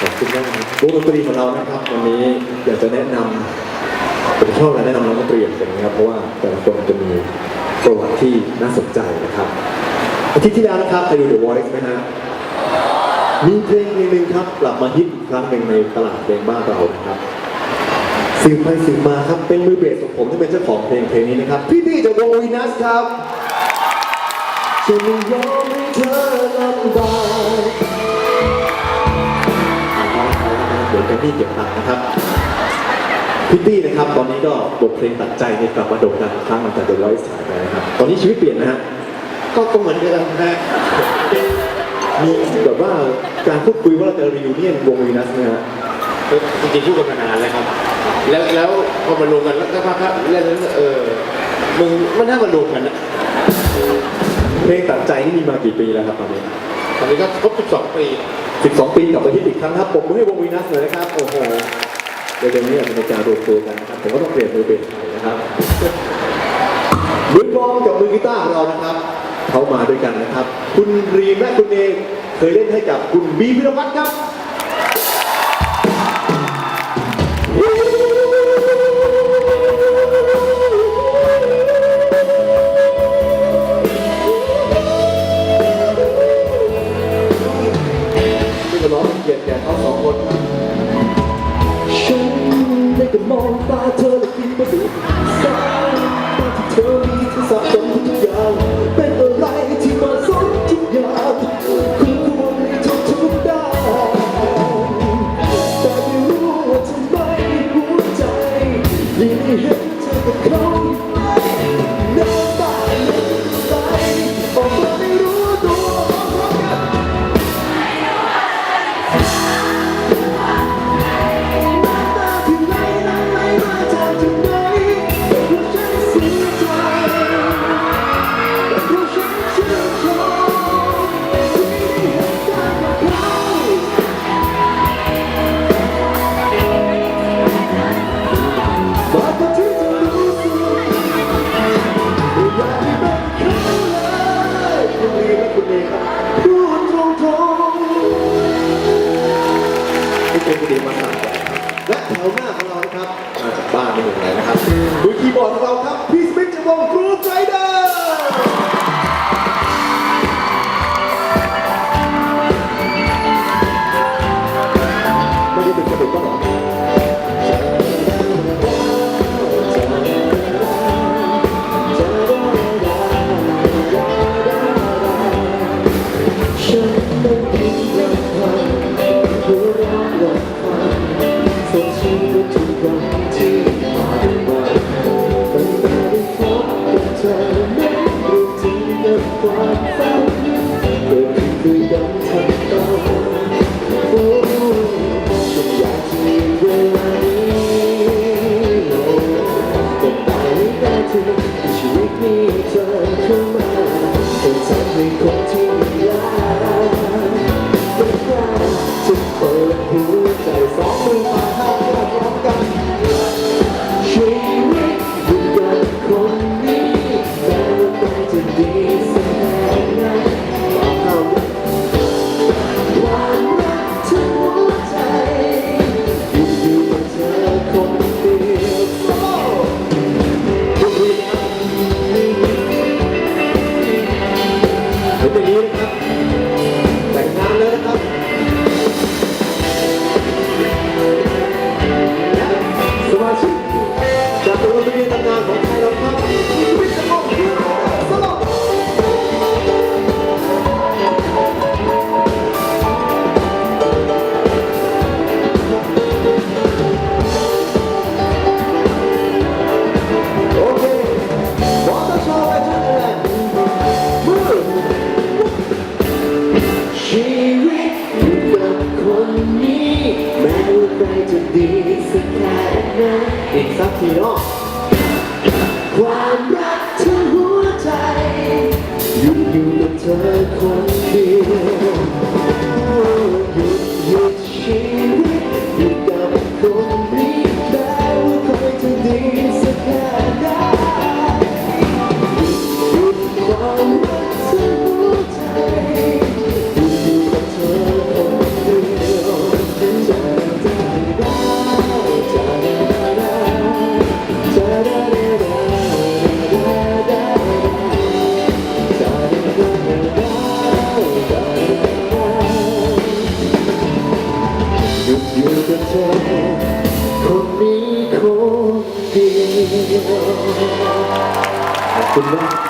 ขอบคุณมากวงดนตรีของเรานะครับ วันนี้อยากจะแนะนำผมชอบการแนะนำน้องดนตรีอย่างนี้ครับเพราะว่าแต่ละคนจะมีประวัติที่น่าสนใจนะครับอาทิตย์ที่แล้วนะครับไปดู The Voice ไหมฮะมีเพลงเพลงหนึ่งครับกลับมาฮิตอีกครั้งหนึ่งในตลาดเพลงบ้านเรานะครับสืบไปสืบมาครับเป็นมือเบสของผมที่เป็นเจ้าของเพลงเพลงนี้นะครับ พี่ตี้จากวงวีนัสครับจะไม่ยอม เดี๋ยวจะนี่เก็บตังค์นะครับพิตตี้นะครับตอนนี้ก็บทเพลงตัดใจเนี่ยกลับมาโด่งดังอีกครั้งหลังจากเดอะร้อยสายไปนะครับตอนนี้ชีวิตเปลี่ยนนะฮะก็ก็เหมือนเดิมนะมีแบบว่าการพูดคุยว่าเราจะรีวิวเนียนวงวีนัสนะฮะจริงๆพูดกันมานานแล้วครับ แล้วแล้วพอมารวมกันแล้วก็พักครับเรื่องนั้นเออมึงมันน่ามารวมกันนะเพลงตัดใจนี่มีมากี่ปีแล้วครับตอนนี้ ตอนนี้ก็ครบ 12 ปี 12 ปีกลับมาที่อีกครั้งครับผมให้วงวีนัสเลยนะครับ โอ้โหเดี๋ยวนี้อาจจะมีการรวมตัวกันนะครับ ผมก็ต้องเปลี่ยนมือเปลี่ยนไทยนะครับมือกลองกับมือกีตาร์ของเรานะครับ เขามาด้วยกันนะครับ คุณรีมและคุณเอเคยเล่นให้กับคุณบีพิรวัตรครับ ดังทั สักทีเนาะความรักทั้งหัวใจ อยู่อยู่กับเธอคนเดียว นี้ค